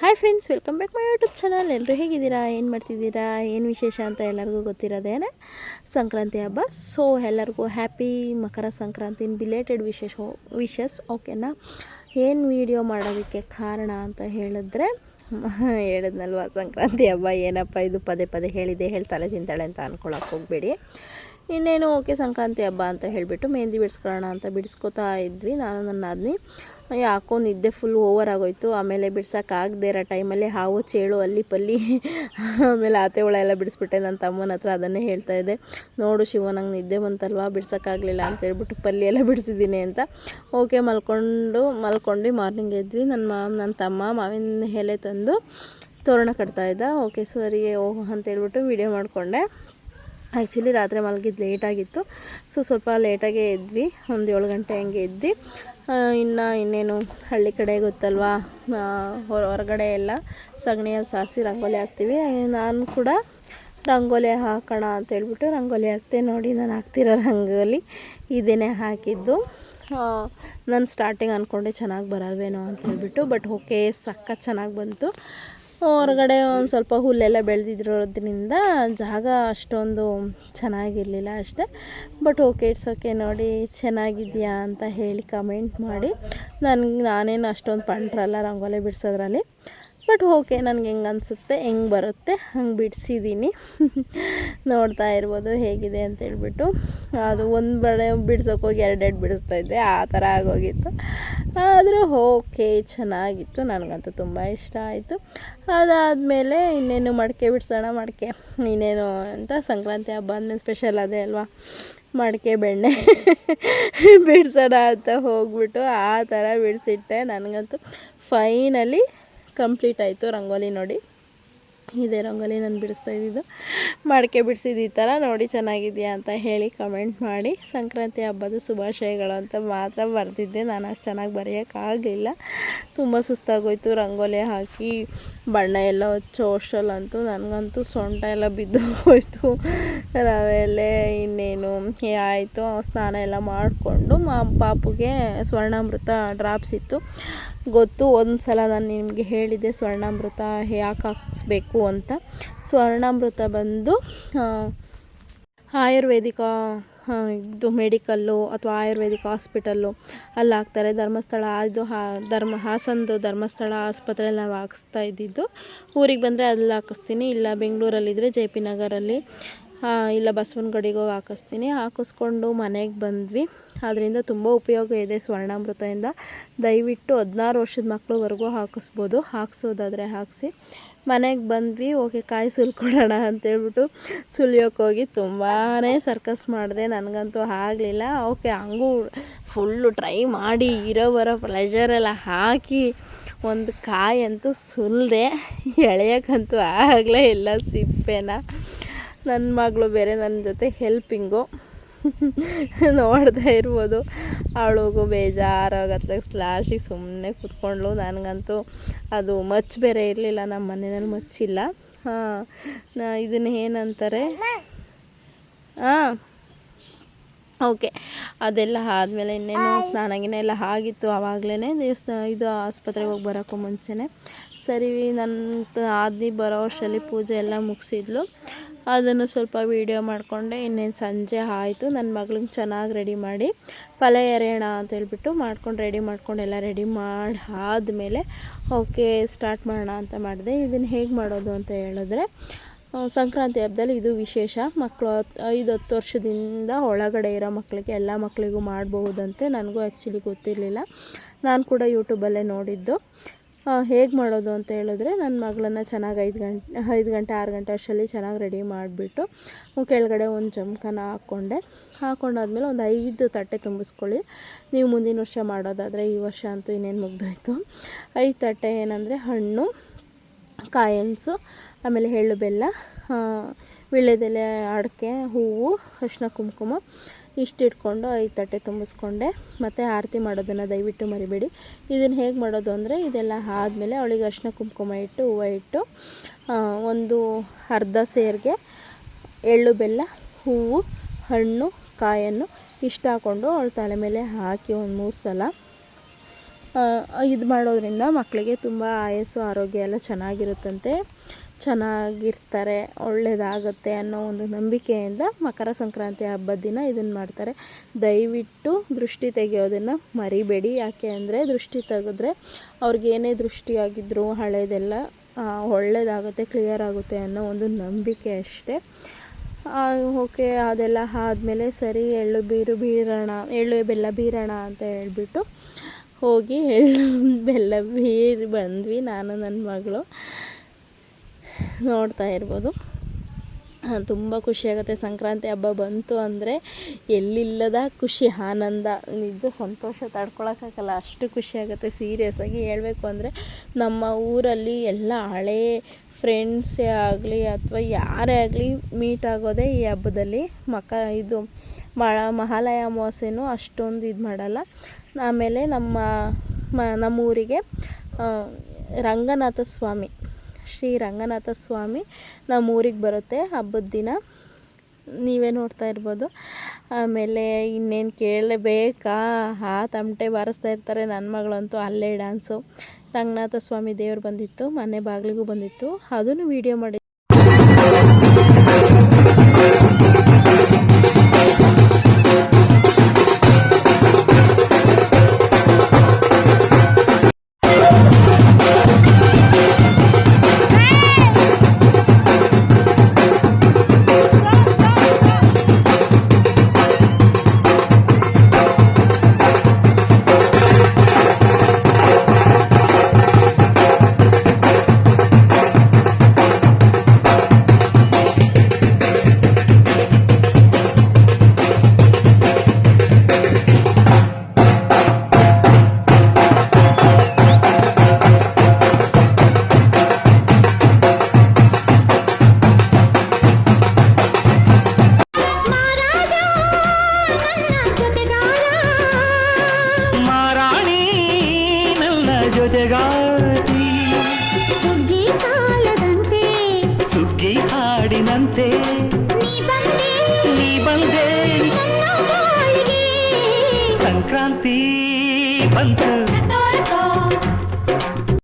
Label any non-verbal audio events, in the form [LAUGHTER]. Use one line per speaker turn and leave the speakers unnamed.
Hi friends welcome back my YouTube channel ಎಲ್ಲರೂ ಹೇಗಿದ್ದೀರಾ? ಏನು ಮಾಡ್ತಿದ್ದೀರಾ? ಏನು ವಿಶೇಷ ಅಂತ ಎಲ್ಲರಿಗೂ ಗೊತ್ತಿರೋದೇನೆ ಸಂಕ್ರಾಂತಿ ಹಬ್ಬ. ಸೊ ಎಲ್ಲರಿಗೂ ಹ್ಯಾಪಿ ಮಕರ ಸಂಕ್ರಾಂತಿ ಬಿಲೇಟೆಡ್ ವಿಶೇಷ ವಿಶಸ್ ಓಕೆನಾ ಏನು ವಿಡಿಯೋ ಮಾಡೋದಕ್ಕೆ ಕಾರಣ ಅಂತ ಹೇಳಿದ್ರೆ, [LAUGHS] ಹೇಳಿದ್ನಲ್ವ, ಸಂಕ್ರಾಂತಿ ಹಬ್ಬ ಏನಪ್ಪ? ಇದು ಪದೇ ಪದೇ ಹೇಳಿದೆ ಹೇಳ್ತಾಳೆ ತಿಂತಾಳೆ ಅಂತ ಅಂದ್ಕೊಳಕ್ಕೆ ಹೋಗಬೇಡಿ. ಇನ್ನೇನು ಓಕೆ ಸಂಕ್ರಾಂತಿ ಹಬ್ಬ ಅಂತ ಹೇಳಿಬಿಟ್ಟು ಮೆಹಂದಿ ಬಿಡಿಸ್ಕೊಳ್ಳೋಣ ಅಂತ ಬಿಡಿಸ್ಕೊತಾ ಇದ್ವಿ. ನಾನು ನನ್ನ ಅದ್ನಿ ಯಾಕೋ ನಿದ್ದೆ ಫುಲ್ ಓವರ್ ಆಗೋಯ್ತು. ಆಮೇಲೆ ಬಿಡ್ಸೋಕ್ಕಾಗದೇ ಇರೋ ಟೈಮಲ್ಲಿ ಹಾವು, ಚೇಳು, ಅಲ್ಲಿ ಪಲ್ಲಿ, ಆಮೇಲೆ ಆತೆ ಹುಳ ಎಲ್ಲ ಬಿಡಿಸ್ಬಿಟ್ಟೆ. ನನ್ನ ತಮ್ಮನ ಹತ್ರ ಅದನ್ನೇ ಹೇಳ್ತಾ ಇದ್ದೆ. ನೋಡು ಶಿವ, ನಂಗೆ ನಿದ್ದೆ ಬಂತಲ್ವಾ? ಬಿಡ್ಸೋಕ್ಕಾಗಲಿಲ್ಲ ಅಂತ ಹೇಳ್ಬಿಟ್ಟು ಪಲ್ಲಿ ಎಲ್ಲ ಬಿಡಿಸಿದ್ದೀನಿ ಅಂತ. ಓಕೆ, ಮಲ್ಕೊಂಡು ಮಲ್ಕೊಂಡು ಮಾರ್ನಿಂಗ್ ಎದ್ವಿ. ನನ್ನ ಮಾಮ್ ನನ್ನ ತಮ್ಮ ಮಾವಿನ ಎಲೆ ತಂದು ತೋರಣ ಕಟ್ತಾಯಿದ್ದ ಓಕೆ, ಸರಿ, ಓಹ್ ಅಂತೇಳ್ಬಿಟ್ಟು ವೀಡಿಯೋ ಮಾಡಿಕೊಂಡೆ. ಆ್ಯಕ್ಚುಲಿ ರಾತ್ರಿ ಮಲಗಿದ್ದು ಲೇಟಾಗಿತ್ತು ಸೊ ಸ್ವಲ್ಪ ಲೇಟಾಗೆ ಇದ್ವಿ ಒಂದು ಏಳು ಗಂಟೆ ಹಂಗೆ ಇದ್ದು ಇನ್ನು ಇನ್ನೇನು ಹಳ್ಳಿ ಕಡೆ ಗೊತ್ತಲ್ವಾ? ಹೊರಗಡೆ ಎಲ್ಲ ಸಗಣಿಯಲ್ಲಿ ಸಾಸಿ ರಂಗೋಲಿ ಹಾಕ್ತೀವಿ. ನಾನು ಕೂಡ ರಂಗೋಲಿ ಹಾಕೋಣ ಅಂತ ಹೇಳ್ಬಿಟ್ಟು ರಂಗೋಲಿ ಹಾಕ್ತೆ. ನೋಡಿ, ನಾನು ಹಾಕ್ತಿರೋ ರಂಗೋಲಿ ಇದೇನೇ ಹಾಕಿದ್ದು. ನಾನು ಸ್ಟಾರ್ಟಿಂಗ್ ಅಂದ್ಕೊಂಡೆ ಚೆನ್ನಾಗಿ ಬರಲ್ವೇನೋ ಅಂತ ಹೇಳ್ಬಿಟ್ಟು ಬಟ್ ಓಕೆ ಸಕ್ಕ ಚೆನ್ನಾಗಿ ಬಂತು. ಹೊರಗಡೆ ಒಂದು ಸ್ವಲ್ಪ ಹುಲ್ಲೆಲ್ಲ ಬೆಳೆದಿರೋದ್ರಿಂದ ಜಾಗ ಅಷ್ಟೊಂದು ಚೆನ್ನಾಗಿರಲಿಲ್ಲ ಅಷ್ಟೇ. ಬಟ್ ಓಕೆ ಇಟ್ಸ್ ಓಕೆ ನೋಡಿ ಚೆನ್ನಾಗಿದೆಯಾ ಅಂತ ಹೇಳಿ ಕಮೆಂಟ್ ಮಾಡಿ. ನನಗೆ ನಾನೇನು ಅಷ್ಟೊಂದು ಪಂಟ್ರಲ್ಲ ರಂಗೋಲಿ ಬಿಡಿಸೋದ್ರಲ್ಲಿ. ಬಟ್ ಓಕೆ ನನಗೆ ಹೆಂಗೆ ಅನಿಸುತ್ತೆ, ಹೆಂಗೆ ಬರುತ್ತೆ, ಹಂಗೆ ಬಿಡಿಸಿದ್ದೀನಿ [LAUGHS] ನೋಡ್ತಾ ಇರ್ಬೋದು ಹೇಗಿದೆ ಅಂತ ಹೇಳ್ಬಿಟ್ಟು. ಅದು ಒಂದು ಬಳೆ ಬಿಡ್ಸೋಕೆ ಹೋಗಿ ಎರಡೆರಡು ಬಿಡಿಸ್ತಾ ಇದ್ದೆ, ಆ ಥರ ಆಗೋಗಿತ್ತು. ಆದರೂ ಓಕೆ, ಚೆನ್ನಾಗಿತ್ತು, ನನಗಂತೂ ತುಂಬ ಇಷ್ಟ ಆಯಿತು. ಅದಾದಮೇಲೆ ಇನ್ನೇನು ಮಡಿಕೆ ಬಿಡಿಸೋಣ, ಮಡಿಕೆ, ಇನ್ನೇನು ಅಂತ ಸಂಕ್ರಾಂತಿ ಹಬ್ಬ ಅಂದಮೇಲೆ ಸ್ಪೆಷಲ್ ಅದೇ ಅಲ್ವಾ? ಮಡಿಕೆ ಬೆಣ್ಣೆ [LAUGHS] ಬಿಡಿಸೋಣ ಅಂತ ಹೋಗ್ಬಿಟ್ಟು ಆ ಥರ ಬಿಡಿಸಿಟ್ಟೆ. ನನಗಂತೂ ಫೈನಲಿ ಕಂಪ್ಲೀಟ್ ಆಯಿತು ರಂಗೋಲಿ ನೋಡಿ. ಇದೇ ರಂಗೋಲಿ ನಾನು ಬಿಡಿಸ್ತಾ ಇದ್ದಿದ್ದು. ಮಡಿಕೆ ಬಿಡಿಸಿದ್ದು ಈ ಥರ. ನೋಡಿ ಚೆನ್ನಾಗಿದೆಯಾ ಅಂತ ಹೇಳಿ ಕಮೆಂಟ್ ಮಾಡಿ. ಸಂಕ್ರಾಂತಿ ಹಬ್ಬದ ಶುಭಾಶಯಗಳು ಅಂತ ಮಾತ್ರ ಬರೆದಿದ್ದೆ. ನಾನು ಅಷ್ಟು ಚೆನ್ನಾಗಿ ಬರೆಯೋಕ್ಕಾಗಲಿಲ್ಲ ತುಂಬ ಸುಸ್ತಾಗೋಯ್ತು. ರಂಗೋಲಿ ಹಾಕಿ ಬಣ್ಣ ಎಲ್ಲ ಹಚ್ಚೋ ಅಷ್ಟರಲ್ಲಂತೂ ನನಗಂತೂ ಸೊಂಟ ಎಲ್ಲ ಬಿದ್ದು ಹೋಯಿತು. ಆಮೇಲೆ ಇನ್ನೇನು ಆಯಿತು. ಸ್ನಾನ ಎಲ್ಲ ಮಾಡಿಕೊಂಡು ಮಾ ಪಾಪುಗೆ ಸ್ವರ್ಣಾಮೃತ ಡ್ರಾಪ್ಸ್ ಇತ್ತು. ಗೊತ್ತು. ಒಂದು ಸಲ ನಾನು ನಿಮಗೆ ಹೇಳಿದೆ ಸ್ವರ್ಣಾಮೃತ ಯಾಕೆ ಹಾಕಿಸ್ಬೇಕು ಅಂತ. ಸ್ವರ್ಣಾಮೃತ ಬಂದು ಆಯುರ್ವೇದಿಕ ಇದು ಮೆಡಿಕಲ್ಲು ಅಥವಾ ಆಯುರ್ವೇದಿಕ್ ಹಾಸ್ಪಿಟಲ್ಲು ಅಲ್ಲಿ ಹಾಕ್ತಾರೆ. ಧರ್ಮಸ್ಥಳ, ಇದು ಹಾ, ಧರ್ಮ, ಹಾಸನದು ಧರ್ಮಸ್ಥಳ ಆಸ್ಪತ್ರೆಯಲ್ಲಿ ನಾವು ಹಾಕಿಸ್ತಾ ಇದ್ದಿದ್ದು. ಊರಿಗೆ ಬಂದರೆ ಅಲ್ಲಿ ಹಾಕಿಸ್ತೀನಿ. ಇಲ್ಲ ಬೆಂಗಳೂರಲ್ಲಿದ್ದರೆ ಜೆ ಪಿ ನಗರಲ್ಲಿ. ಇಲ್ಲ, ಬಸವನ ಹೋಗಿ ಹಾಕಿಸ್ತೀನಿ. ಹಾಕಿಸ್ಕೊಂಡು ಮನೆಗೆ ಬಂದ್ವಿ. ಅದರಿಂದ ತುಂಬ ಉಪಯೋಗ ಇದೆ ಸ್ವರ್ಣಾಮೃತದಿಂದ. ದಯವಿಟ್ಟು ಹದಿನಾರು ವರ್ಷದ ಮಕ್ಕಳುವರೆಗೂ ಹಾಕಿಸ್ಬೋದು. ಹಾಕ್ಸೋದಾದರೆ ಹಾಕಿಸಿ. ಮನೆಗೆ ಬಂದ್ವಿ. ಓಕೆ, ಕಾಯಿ ಸುಲ್ಕೊಡೋಣ ಅಂತೇಳ್ಬಿಟ್ಟು ಸುಲಿಯೋಕೆ ಹೋಗಿ ತುಂಬಾ ಸರ್ಕಸ್ ಮಾಡಿದೆ. ನನಗಂತೂ ಆಗಲಿಲ್ಲ. ಓಕೆ, ಹಂಗೂ ಫುಲ್ಲು ಟ್ರೈ ಮಾಡಿ ಇರೋ ಬರೋ ಪ್ಲೆಜರೆಲ್ಲ ಹಾಕಿ ಒಂದು ಕಾಯಿ ಅಂತೂ ಸುಲಿದೆ ಎಳೆಯೋಕ್ಕಂತೂ ಆಗಲೇ ಇಲ್ಲ ಸಿಪ್ಪೆನ. ನನ್ನ ಮಗಳು ಬೇರೆ ನನ್ನ ಜೊತೆ ಹೆಲ್ಪಿಂಗು ನೋಡ್ತಾ ಇರ್ಬೋದು. ಅವಳಿಗೂ ಬೇಜಾರಾಗತ್ತೆ. ಸ್ಲಾಶಿಗೆ ಸುಮ್ಮನೆ ಕೂತ್ಕೊಂಡ್ಳು. ನನಗಂತೂ ಅದು ಮಚ್ಚು ಬೇರೆ ಇರಲಿಲ್ಲ. ನಮ್ಮ ಮನೆಯಲ್ಲಿ ಮಚ್ಚಿಲ್ಲ. ಹಾಂ ಇದನ್ನ ಏನಂತಾರೆ? ಹಾಂ ಓಕೆ. ಅದೆಲ್ಲ ಆದಮೇಲೆ ಇನ್ನೇನು ಸ್ನಾನಗಿನ ಎಲ್ಲ ಆಗಿತ್ತು ಆವಾಗಲೇ ದೇವಸ್ಥಾನ ಇದು ಆಸ್ಪತ್ರೆಗೆ ಹೋಗಿ ಬರೋಕ್ಕೂ ಮುಂಚೆನೇ. ಸರಿ ನನ್ನ ಆದಿ ಬರೋ ವರ್ಷಲ್ಲಿ ಪೂಜೆ ಎಲ್ಲ ಮುಗಿಸಿದ್ಲು. ಅದನ್ನು ಸ್ವಲ್ಪ ವೀಡಿಯೋ ಮಾಡಿಕೊಂಡೆ. ಇನ್ನೇನು ಸಂಜೆ ಆಯಿತು. ನನ್ನ ಮಗಳಿಗೆ ಚೆನ್ನಾಗಿ ರೆಡಿ ಮಾಡಿ ಪಲೆ ಎರೆಯೋಣ ಅಂತ ಹೇಳ್ಬಿಟ್ಟು ಮಾಡ್ಕೊಂಡು ರೆಡಿ ಮಾಡ್ಕೊಂಡು ಎಲ್ಲ ರೆಡಿ ಮಾಡಿ ಆದಮೇಲೆ, ಓಕೆ ಸ್ಟಾರ್ಟ್ ಮಾಡೋಣ ಅಂತ ಮಾಡಿದೆ. ಇದನ್ನು ಹೇಗೆ ಮಾಡೋದು ಅಂತ ಹೇಳಿದ್ರೆ ಸಂಕ್ರಾಂತಿ ಹಬ್ಬದಲ್ಲಿ ಇದು ವಿಶೇಷ. ಮಕ್ಕಳು ಐದು ಹತ್ತು ವರ್ಷದಿಂದ ಒಳಗಡೆ ಇರೋ ಮಕ್ಕಳಿಗೆ ಎಲ್ಲ ಮಕ್ಕಳಿಗೂ ಮಾಡಬಹುದಂತೆ. ನನಗೂ ಆ್ಯಕ್ಚುಲಿ ಗೊತ್ತಿರಲಿಲ್ಲ. ನಾನು ಕೂಡ ಯೂಟ್ಯೂಬಲ್ಲೇ ನೋಡಿದ್ದು. ಹೇಗೆ ಮಾಡೋದು ಅಂತ ಹೇಳಿದ್ರೆ ನನ್ನ ಮಗಳನ್ನು ಚೆನ್ನಾಗಿ ಐದು ಗಂಟೆ ಐದು ಗಂಟೆ, ಆರು ಗಂಟೆ ಅಷ್ಟರಲ್ಲಿ ಚೆನ್ನಾಗಿ ರೆಡಿ ಮಾಡಿಬಿಟ್ಟು ಕೆಳಗಡೆ ಒಂದು ಜಮಖಾನ ಹಾಕ್ಕೊಂಡೆ ಹಾಕ್ಕೊಂಡಾದ್ಮೇಲೆ ಒಂದು ಐದು ತಟ್ಟೆ ತುಂಬಿಸ್ಕೊಳ್ಳಿ. ನೀವು ಮುಂದಿನ ವರ್ಷ ಮಾಡೋದಾದರೆ ಈ ವರ್ಷ ಅಂತೂ ಇನ್ನೇನು ಮುಗ್ದೋಯ್ತು. ಐದು ತಟ್ಟೆ ಏನಂದರೆ ಹಣ್ಣು, ಕಾಯನ್ಸು, ಆಮೇಲೆ ಎಳ್ಳು ಬೆಲ್ಲ ವೀಳ್ಯದೆಲೆ ಅಡಿಕೆ, ಹೂವು, ಅರಿಶಿನ, ಕುಂಕುಮ. ಇಷ್ಟು ಇಟ್ಕೊಂಡು ಐದು ತಟ್ಟೆ ತುಂಬಿಸ್ಕೊಂಡೆ. ಮತ್ತು ಆರತಿ ಮಾಡೋದನ್ನು ದಯವಿಟ್ಟು ಮರಿಬೇಡಿ. ಇದನ್ನು ಹೇಗೆ ಮಾಡೋದು ಅಂದರೆ ಇದೆಲ್ಲ ಆದಮೇಲೆ ಅವಳಿಗೆ ಅರಿಶಿನ ಕುಂಕುಮ ಇಟ್ಟು, ಹೂವು ಇಟ್ಟು ಒಂದು ಅರ್ಧ ಸೇರಿಗೆ ಎಳ್ಳು, ಬೆಲ್ಲ, ಹೂವು, ಹಣ್ಣು, ಕಾಯನ್ನು ಇಷ್ಟು ಹಾಕ್ಕೊಂಡು ಅವಳ ತಲೆ ಮೇಲೆ ಹಾಕಿ ಒಂದು ಮೂರು ಸಲ. ಇದು ಮಾಡೋದ್ರಿಂದ ಮಕ್ಕಳಿಗೆ ತುಂಬ ಆಯಸ್ಸು, ಆರೋಗ್ಯ ಎಲ್ಲ ಚೆನ್ನಾಗಿರುತ್ತಂತೆ. ಚೆನ್ನಾಗಿರ್ತಾರೆ ಒಳ್ಳೆಯದಾಗತ್ತೆ ಅನ್ನೋ ಒಂದು ನಂಬಿಕೆಯಿಂದ ಮಕರ ಸಂಕ್ರಾಂತಿ ಹಬ್ಬದ ದಿನ ಇದನ್ನು ಮಾಡ್ತಾರೆ. ದಯವಿಟ್ಟು ದೃಷ್ಟಿ ತೆಗೆಯೋದನ್ನು ಮರಿಬೇಡಿ. ಯಾಕೆ ಅಂದರೆ ದೃಷ್ಟಿ ತೆಗೆದ್ರೆ ಅವ್ರಿಗೆ ಏನೇ ಹಳೆಯದೆಲ್ಲ ಒಳ್ಳೆಯದಾಗುತ್ತೆ ಕ್ಲಿಯರ್ ಆಗುತ್ತೆ ಅನ್ನೋ ಒಂದು ನಂಬಿಕೆ ಅಷ್ಟೇ. ಓಕೆ, ಅದೆಲ್ಲ ಆದಮೇಲೆ ಸರಿ, ಎಳ್ಳು ಬೀರು ಬೀರೋಣ, ಎಳ್ಳು ಬೆಲ್ಲ ಬೀರೋಣ ಅಂತ ಹೇಳ್ಬಿಟ್ಟು ಹೋಗಿ ಎಳ್ಳು ಬೆಲ್ಲ ಬೀರಿ ಬಂದ್ವಿ, ನಾನು ನನ್ನ ಮಗಳು. ನೋಡ್ತಾ ಇರ್ಬೋದು. ತುಂಬ ಖುಷಿಯಾಗುತ್ತೆ ಸಂಕ್ರಾಂತಿ ಹಬ್ಬ ಬಂತು ಅಂದರೆ ಎಲ್ಲಿಲ್ಲದ ಖುಷಿ, ಆನಂದ, ನಿಜ ಸಂತೋಷ ತಡ್ಕೊಳಕ್ಕಾಗಲ್ಲ ಅಷ್ಟು ಖುಷಿಯಾಗುತ್ತೆ ಸೀರಿಯಸ್ಸಾಗಿ ಹೇಳಬೇಕು ಅಂದರೆ ನಮ್ಮ ಊರಲ್ಲಿ ಎಲ್ಲ ಹಳೇ ಫ್ರೆಂಡ್ಸೇ ಆಗಲಿ ಅಥವಾ ಯಾರೇ ಆಗಲಿ ಮೀಟ್ ಆಗೋದೇ ಈ ಹಬ್ಬದಲ್ಲಿ. ಮಕ, ಇದು ಮಳ ಮಹಾಲಯ ಅಮಾವಾಸ್ಯೆನೂ ಅಷ್ಟೊಂದು ಇದು ಮಾಡಲ್ಲ. ಆಮೇಲೆ ನಮ್ಮ ಮ, ನಮ್ಮ ಊರಿಗೆ ರಂಗನಾಥ ಸ್ವಾಮಿ. ಶ್ರೀ ರಂಗನಾಥ ಸ್ವಾಮಿ ನಮ್ಮ ಊರಿಗೆ ಬರುತ್ತೆ ಹಬ್ಬದ ದಿನ. ನೀವೇ ನೋಡ್ತಾ ಇರ್ಬೋದು. ಆಮೇಲೆ ಇನ್ನೇನು ಕೇಳಲೇಬೇಕಾ ಆ ತಮಟೆ ಬಾರಿಸ್ತಾ ಇರ್ತಾರೆ ನನ್ನ ಮಗಳಂತೂ ಅಲ್ಲೇ ಡ್ಯಾನ್ಸು ರಂಗನಾಥ ಸ್ವಾಮಿ ದೇವ್ರು ಬಂದಿತ್ತು, ಮನೆ ಬಾಗಿಲಿಗೂ ಬಂದಿತ್ತು. ಅದನ್ನು ವೀಡಿಯೋ ಮಾಡಿ
ಸುಗ್ಗಿ
ಹಾಡಿನಂತೆ.
ನೀ ಬಂದೆ.
ಸಂಕ್ರಾಂತಿ ಬಂತು.